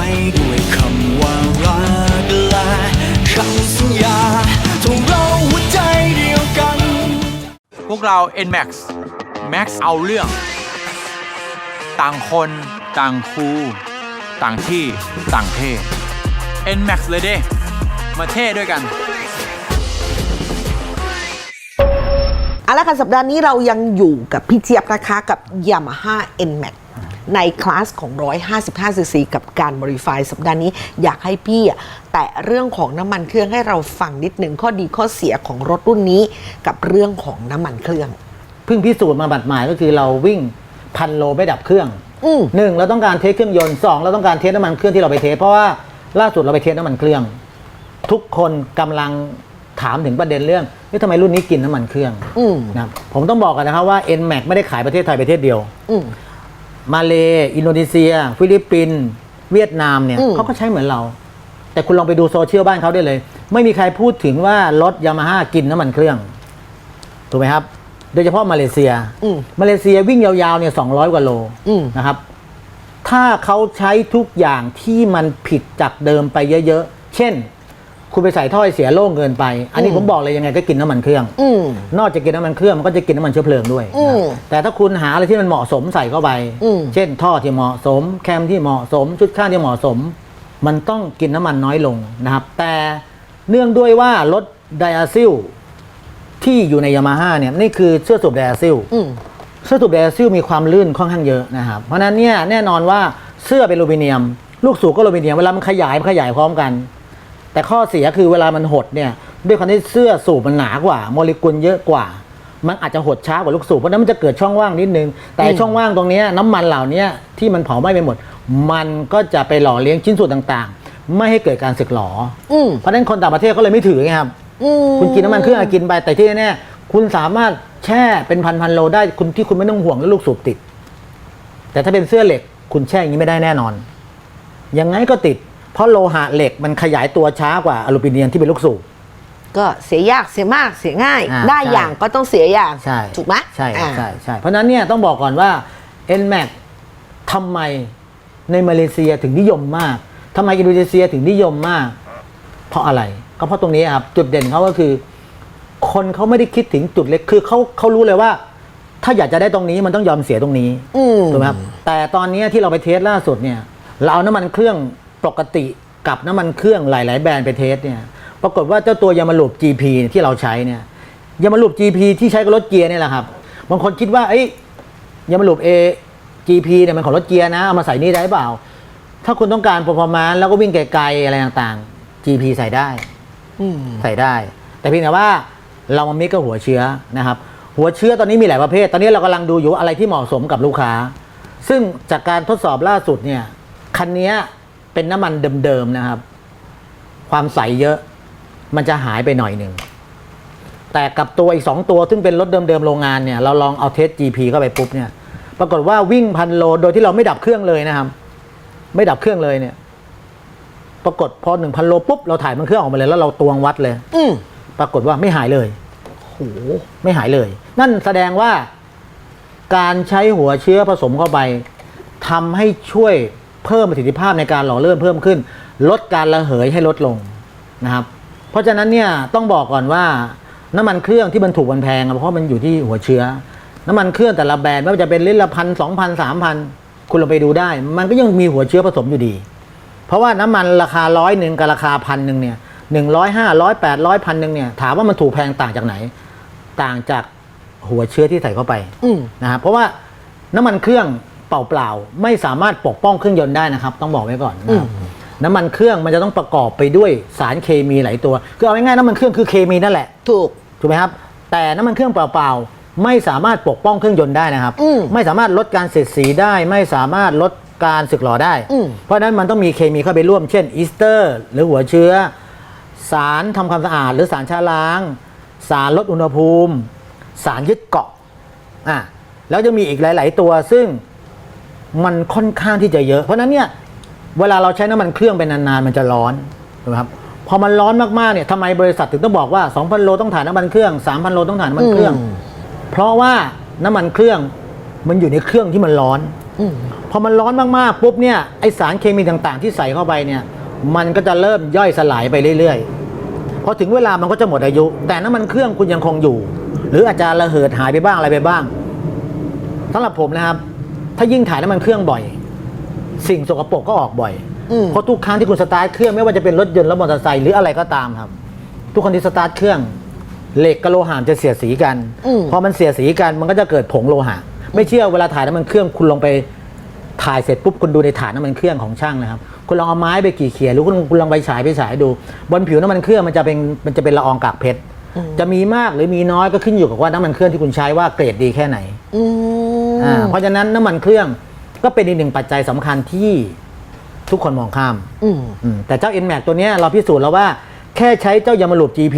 ว้ด้วยคำว่ารักและคำสัญญาทงเราหัวใจเดียวกัน พวกเรา NMAX Max เอาเรื่อง ต่างคน ต่างครู ต่างที่ ต่างเท่ NMAX เลยเด้ มาเท่ด้วยกันเอาละค่ะสัปดาห์นี้เรายังอยู่กับพี่เจี๊ยบนะคะกับ Yamaha NMAX ในคลาสของ 155 cc กับการ modify สัปดาห์นี้อยากให้พี่อะแตะเรื่องของน้ำมันเครื่องให้เราฟังนิดหนึ่งข้อดีข้อเสียของรถรุ่นนี้ กับเรื่องของน้ำมันเครื่อง เพิ่งพิสูจน์มาบัดหมายก็คือเราวิ่งพันโลไม่ดับเครื่องอืมหนึ่งเราต้องการเทสเครื่องยนต์สองเราต้องการเทสน้ำมันเครื่องที่เราไปเทสเพราะว่าล่าสุดเราไปเทสน้ำมันเครื่อง ทุกคนกำลังถามถึงประเด็นเรื่องนี่ทำไมรุ่นนี้กินน้ำมันเครื่องอืมนะครับผมต้องบอกกันนะครับว่า NMAX ไม่ได้ขายประเทศไทยประเทศเดียว อืม มาเลอินโดนีเซีย ฟิลิปปินส์เวียดนามเนี่ยอืม เขาก็ใช้เหมือนเรา แต่คุณลองไปดูโซเชียลบ้านเขาได้เลย ไม่มีใครพูดถึงว่ารถยามาฮ่ากินน้ำมันเครื่อง ถูกไหมครับ โดยเฉพาะมาเลเซีย อืม มาเลเซียวิ่งยาวๆเนี่ยสองกว่าโลอืม นะครับ ถ้าเขาใช้ทุกอย่างที่มันผิดจากเดิมไปเยอะๆ เช่น คุณไปใส่ท่อให้เสียโล่งเกินไป อันนี้ผมบอกเลยยังไงก็กินน้ำมันเครื่องอืมนอกจากกินน้ำมันเครื่องมันก็จะกินน้ำมันเชื้อเพลิงด้วยอืมนะครับแต่ถ้าคุณหาอะไรที่มันเหมาะสมใส่เข้าไปอืมเช่นท่อที่เหมาะสม แคมที่เหมาะสม ชุดข้างที่เหมาะสม มันต้องกินน้ำมันน้อยลงนะครับ แต่เนื่องด้วยว่ารถไดอาซิลที่อยู่ในยามาฮ่าเนี่ยนี่คือเสื้อสูบไดอาซิลอืมเสื้อสูบไดอาซิลมีความลื่นค่อนข้างเยอะนะครับเพราะฉะนั้นเนี่ยแน่นอนว่าเสื้อเป็นอลูมิเนียม ลูกสูบก็อลูมิเนียมเวลามันขยายมันขยายพร้อมกัน แต่ข้อเสียคือเวลามันหดเนี่ยด้วยความที่เสื้อสูบมันหนากว่าโมเลกุลเยอะกว่า มันอาจจะหดช้ากว่าลูกสูบเพราะฉะนั้นมันจะเกิดช่องว่างนิดนึง แต่ไอ้ช่องว่างตรงเนี้ยน้ำมันเหล่าเนี้ยที่มันเผาไหม้ไปหมด มันก็จะไปหล่อเลี้ยงชิ้นส่วนต่างๆ ไม่ให้เกิดการสึกหรออืมเพราะฉะนั้นคนต่างประเทศเขาเลยไม่ถือไงครับอืมคุณกินน้ำมันเครื่องอะกินไปแต่ที่แน่ๆคุณสามารถแช่เป็นพันพันๆโลได้คุณที่คุณไม่ต้องห่วงเรื่องลูกสูบติด แต่ถ้าเป็นเสื้อเหล็ก คุณแช่อย่างนี้ไม่ได้แน่นอนยังไงก็ติด เพราะโลหะเหล็กมันขยายตัวช้ากว่าอลูมิเนียมที่เป็นลูกสูบ ก็เสียยากเสียมากเสียง่าย อ่าได้ใช่ อย่างก็ต้องเสียอย่างใช่ถูกไหมใช่อ่า ใช่ใช่เพราะฉะนั้นเนี่ยต้องบอกก่อนว่า NMAX ทำไมในมาเลเซียถึงนิยมมากทำไมอินโดนีเซียถึงนิยมมาก เพราะอะไร ก็เพราะตรงนี้ครับ จุดเด่นเขาก็คือ คนเขาไม่ได้คิดถึงจุดเล็กคือเขาเขารู้เลยว่า ถ้าอยากจะได้ตรงนี้มันต้องยอมเสียตรงนี้อืม ถูกไหมครับแต่ตอนนี้ที่เราไปเทสล่าสุดเนี่ย เราเอาน้ำมันเครื่อง ปกติกับน้ำมันเครื่องหลาย ๆ แบรนด์ไปเทสเนี่ยปรากฏว่าเจ้าตัวยามาลูป GP ที่เราใช้เนี่ยยามาลูป GP ที่ใช้กับรถเกียร์เนี่ยแหละครับบางคนคิดว่าเอ้ยามาลูป A GP เนี่ยมันของรถเกียร์นะเอามาใส่นี่ได้เปล่า ถ้าคุณต้องการ performance แล้วก็วิ่งไกลๆอะไรต่างๆ GP ใส่ได้อใส่ได้ แต่เพียงแต่ว่าเรามามิกกับหัวเชื้อนะครับ หัวเชื้อตอนนี้มีหลายประเภท ตอนนี้เรากำลังดูอยู่อะไรที่เหมาะสมกับลูกค้า ซึ่งจากการทดสอบล่าสุดเนี่ยคันนี้ เป็นน้ำมันเดิมๆนะครับ ความใสเยอะ มันจะหายไปหน่อยหนึ่งแต่กับตัวอีก 2 ตัวซึ่งเป็นรถเดิมๆโรงงานเนี่ยเราลองเอาเทส GP เข้าไปปุ๊บเนี่ย ปรากฏว่าวิ่งพันโลโดยที่เราไม่ดับเครื่องเลยนะครับ ไม่ดับเครื่องเลยเนี่ย ปรากฏพอหนึ่งพันโลปุ๊บเราถ่ายมันเครื่องออกมาเลยแล้วเราตวงวัดเลย อืมปรากฏว่าไม่หายเลยโหไม่หายเลย นั่นแสดงว่า การใช้หัวเชื้อผสมเข้าไปทำให้ช่วย เพิ่มประสิทธิภาพในการหล่อเลื่อนเพิ่มขึ้น ลดการระเหยให้ลดลงนะครับ เพราะฉะนั้นเนี่ยต้องบอกก่อนว่าน้ำมันเครื่องที่มันถูกมันแพงอะเพราะมันอยู่ที่หัวเชื้อ น้ำมันเครื่องแต่ละแบรนด์ไม่ว่าจะเป็นลิตรละพันสองพันสามพันคุณลองไปดูได้ มันก็ยังมีหัวเชื้อผสมอยู่ดี เพราะว่าน้ำมันราคาร้อยหนึ่งกับราคาพันหนึ่งเนี่ยหนึ่งร้อยห้าร้อยแปดร้อยพันหนึ่งเนี่ยถามว่ามันถูกแพงต่างจากไหน ต่างจากหัวเชื้อที่ใส่เข้าไปอืมนะครับเพราะว่าน้ำมันเครื่อง เปล่าๆไม่สามารถปกป้องเครื่องยนต์ได้นะครับ ต้องบอกไว้ก่อนนะครับน้ำมันเครื่องมันจะต้องประกอบไปด้วยสารเคมีหลายตัว คือเอาง่ายๆน้ำมันเครื่องคือเคมีนั่นแหละ ถูก ถูกไหมครับ แต่น้ำมันเครื่องเปล่าๆไม่สามารถปกป้องเครื่องยนต์ได้นะครับ อืมไม่สามารถลดการเสียดสีได้ ไม่สามารถลดการสึกหรอได้ อืม เพราะฉะนั้นมันต้องมีเคมีเข้าไปร่วม เช่นอีสเตอร์ หรือหัวเชื้อ สารทำความสะอาด หรือสารชาล้าง สารลดอุณหภูมิ สารยึดเกาะอะแล้วจะมีอีกหลาย ๆ ตัวซึ่ง มันค่อนข้างที่จะเยอะ เพราะฉะนั้นเนี่ยเวลาเราใช้น้ำมันเครื่องไปนานๆมันจะร้อนถูกไหมครับพอมันร้อนมากๆเนี่ยทำไมบริษัทถึงต้องบอกว่า 2,000 โลต้องถ่ายน้ำมันเครื่อง 3,000 โลต้องถ่ายน้ำมันเครื่องอืมเพราะว่าน้ำมันเครื่องมันอยู่ในเครื่องที่มันร้อนอืมพอมันร้อนมากๆปุ๊บเนี่ยไอสารเคมีต่างๆ ที่ใส่เข้าไปเนี่ยมันก็จะเริ่มย่อยสลายไปเรื่อยๆพอถึงเวลามันก็จะหมดอายุ แต่น้ำมันเครื่องคุณยังคงอยู่ หรืออาจจะระเหิดหายไปบ้างอะไรไปบ้างสำหรับผมนะครับ ถ้ายิ่งถ่ายน้ำมันเครื่องบ่อย สิ่งสกปรกก็ออกบ่อย อืม เพราะทุกครั้งที่คุณสตาร์ทเครื่องไม่ว่าจะเป็นรถยนต์และมอเตอร์ไซค์หรืออะไรก็ตามครับ ทุกคนที่สตาร์ทเครื่องเหล็กกับโลหะจะเสียดสีกันอืม พอมันเสียดสีกันมันก็จะเกิดผงโลหะ ไม่เชื่อเวลาถ่ายน้ำมันเครื่องคุณลองไปถ่ายเสร็จปุ๊บคุณดูในฐานน้ำมันเครื่องของช่างนะครับคุณลองเอาไม้ไปกี่เขียหรือคุณคุณลองไปฉายไปฉายดู บนผิวน้ำมันเครื่องมันจะเป็นมันจะเป็นละอองกากเพชรจะมีมากหรือมีน้อยก็ขึ้นอยู่กับว่าน้ำมันเครื่องที่คุณใช้ว่าเกรดดีแค่ไหน อืม อ่าเพราะฉะนั้นน้ำมันเครื่องก็เป็นอีกหนึ่งปัจจัยสำคัญที่ทุกคนมองข้ามอืมอืมแต่เจ้า NMAX ตัวเนี้ยเราพิสูจน์แล้วว่าแค่ใช้เจ้ายามาลูป GP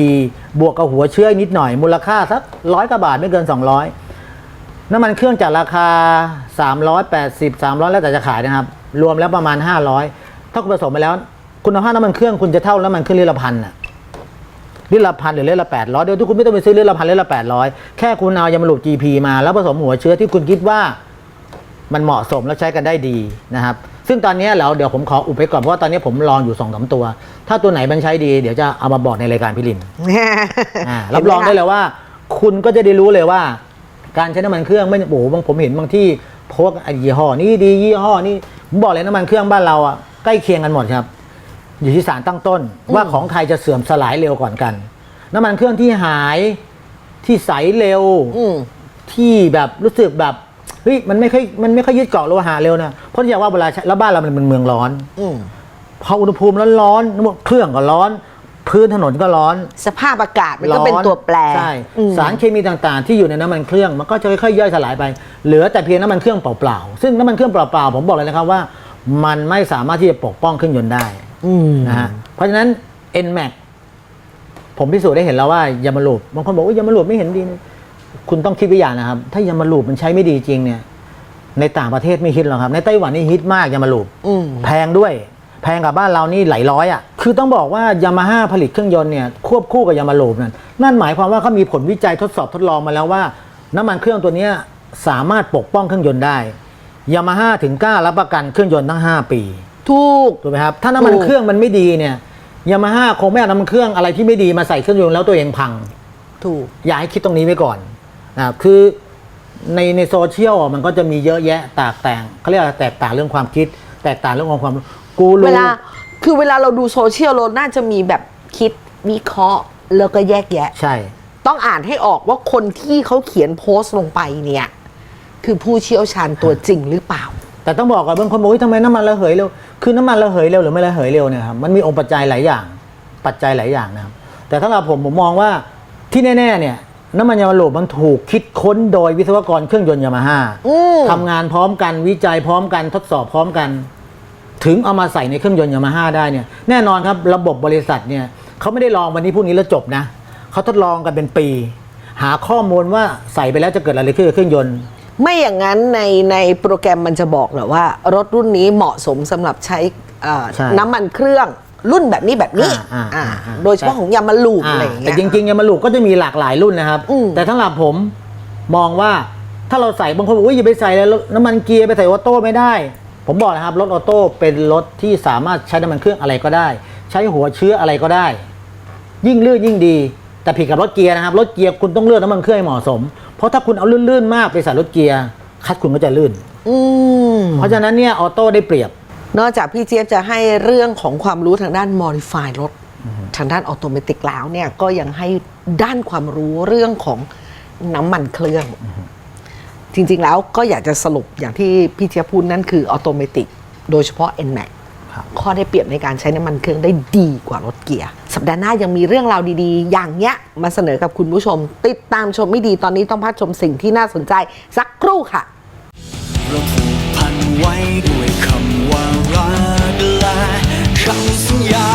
บวกกับหัวเชื้อนิดหน่อยมูลค่าสักร้อยกว่าบาทไม่เกิน 200 น้ำมันเครื่องจากราคา 380 300 แล้วแต่จะขายนะครับ รวมแล้วประมาณ 500 ถ้าคุณผสมไปแล้ว คุณภาพน้ำมันเครื่องคุณจะเท่าน้ำมันเครื่องลิตรละพันอะ ลิตรละพันหรือลิตรละ800เดี๋ยวทุกคุณไม่ต้องไปซื้อลิตรละพันลิตรละ800แค่คุณเอายามาลูป GP มาแล้วผสมหัวเชื้อที่คุณคิดว่ามันเหมาะสมและใช้กันได้ดีนะครับ ซึ่งตอนนี้เราเดี๋ยวผมขออุบไปก่อนเพราะว่าตอนนี้ผมลองอยู่สองสามตัว ถ้าตัวไหนมันใช้ดีเดี๋ยวจะเอามาบอกในรายการพี่ลินอ่ารับรองได้เลยว่า คุณก็จะได้รู้เลยว่า การใช้น้ำมันเครื่องไม่โอ้โหบางผมเห็นบางที่โพสต์ไอ้ยี่ห้อนี้ดียี่ห้อนี้ผมบอกเลยน้ำมันเครื่องบ้านเราอะใกล้เคียงกันหมดครับ อยู่ที่สารตั้งต้น ว่าของใครจะเสื่อมสลายเร็วก่อนกัน น้ำมันเครื่องที่หายที่ใสเร็วอืมที่แบบรู้สึกแบบเฮ้ยมันไม่ค่อยมันไม่ค่อยยึดเกาะโลหะเร็วนะเพราะที่ว่าเวลาใช้แล้วบ้านเรามันเป็นเมืองร้อนอืมพออุณหภูมิร้อนๆน้ำมันเครื่องก็ร้อน พื้นถนนก็ร้อน สภาพอากาศมันก็เป็นตัวแปรใช่อืมสารเคมีต่างๆ ที่อยู่ในน้ำมันเครื่องมันก็จะค่อยๆย่อยสลายไป เหลือแต่เพียงน้ำมันเครื่องเปล่าๆซึ่งน้ำมันเครื่องเปล่าๆผมบอกเลยนะครับว่า มันไม่สามารถที่จะปกป้องเครื่องยนต์ได้อืม นะฮะเพราะฉะนั้น NMAX ผมพิสูจน์ได้เห็นแล้วว่ายามาลูปบางคนบอกว่ายามาลูปไม่เห็นดีเลยคุณต้องคิดวิอย่างนะครับ ถ้ายามาลูปมันใช้ไม่ดีจริงเนี่ย ในต่างประเทศไม่ฮิตหรอกครับ ในไต้หวันนี่ฮิตมากยามาลูปอืมแพงด้วย แพงกับบ้านเรานี่หลายร้อยอะคือต้องบอกว่ายามาฮ่าผลิตเครื่องยนต์เนี่ยควบคู่กับยามาลูปนั่นนั่นหมายความว่าเขามีผลวิจัยทดสอบทดลองมาแล้วว่า น้ำมันเครื่องตัวเนี้ยสามารถปกป้องเครื่องยนต์ได้ยามาฮ่าถึงกล้ารับประกันเครื่องยนต์ทั้ง 5 ปี ถูก ถูกไหมครับ ถ้าน้ำมันถูก เครื่องมันไม่ดีเนี่ยยามาฮ่าคงไม่เอาน้ำมันเครื่องอะไรที่ไม่ดีมาใส่เครื่องยนต์แล้วตัวเองพัง ถูก อย่าให้คิดตรงนี้ไว้ก่อนนะครับคือในในโซเชียลอะมันก็จะมีเยอะแยะแตกต่างเขาเรียกว่าแตกต่างเรื่องความคิด แตกต่างเรื่องของความกูรู้เวลาคือเวลาเราดูโซเชียลเราน่าจะมีแบบคิดวิเคราะห์ แล้วก็แยกแยะ ใช่ ต้องอ่านให้ออกว่าคนที่เขาเขียนโพสต์ลงไปเนี่ย คือผู้เชี่ยวชาญตัวจริงหรือเปล่า แต่ต้องบอกก่อนบางคนบอกว่าทำไมน้ำมันระเหยเร็ว คือน้ำมันระเหยเร็วหรือไม่ระเหยเร็วเนี่ยครับ มันมีองค์ปัจจัยหลายอย่าง ปัจจัยหลายอย่างนะครับ แต่ถ้าเราผมผมมองว่าที่แน่ๆเนี่ยน้ำมันยามาลูปมันถูกคิดค้นโดยวิศวกรเครื่องยนต์ยามาฮ่าอืมทำงานพร้อมกันวิจัยพร้อมกันทดสอบพร้อมกัน ถึงเอามาใส่ในเครื่องยนต์ยามาฮ่าได้เนี่ยแน่นอนครับระบบบริษัทเนี่ยเขาไม่ได้ลองวันนี้พรุ่งนี้แล้วจบนะเขาทดลองกันเป็นปี หาข้อมูลว่าใส่ไปแล้วจะเกิดอะไรขึ้นกับเครื่องยนต์ ไม่อย่างนั้นในในโปรแกรมมันจะบอกเหรอว่า รถรุ่นนี้เหมาะสมสำหรับใช้เอ่อใช่น้ำมันเครื่องรุ่นแบบนี้แบบนี้อ่าอ่าอ่า อ่าโดยเฉพาะของยามาลูบอะไรอย่างแต่เงี้ยจริงๆยามาลูกก็จะมีหลากหลายรุ่นนะครับ อืม แต่สำหรับผมมองว่าถ้าเราใส่บางคนบอกว่าอย่าไปใส่เลยน้ำมันเกียร์ไปใส่ออโต้ไม่ได้ ผมบอกนะครับรถออโต้เป็นรถที่สามารถใช้น้ำมันเครื่องอะไรก็ได้ ใช้หัวเชื้ออะไรก็ได้ ยิ่งลื่นยิ่งดี แต่ผิดกับรถเกียร์นะครับรถเกียร์คุณต้องเลือกน้ำมันเครื่องให้เหมาะสม เพราะถ้าคุณเอาลื่นๆมากไปใส่รถเกียร์คัดคุณก็จะลื่น อืมเพราะฉะนั้นเนี่ยออโต้ได้เปรียบ นอกจากพี่เจี๊ยบจะให้เรื่องของความรู้ทางด้าน modify รถ ทางด้านออโตเมติกแล้วเนี่ยก็ยังให้ด้านความรู้เรื่องของน้ำมันเครื่อง จริงๆแล้วก็อยากจะสรุปอย่างที่พี่เจี๊ยบพูดนั่นคือออโตเมติกโดยเฉพาะ NMAX ครับข้อได้เปรียบในการใช้น้ำมันเครื่องได้ดีกว่ารถเกียร์ สัปดาห์หน้ายังมีเรื่องราวดีๆ อย่างเนี้ยมาเสนอกับคุณผู้ชม ติดตามชมไม่ดีตอนนี้ต้องพักชมสิ่งที่น่าสนใจสักครู่ค่ะเราผูกพันไว้ด้วยคำว่ารักและคำสัญญา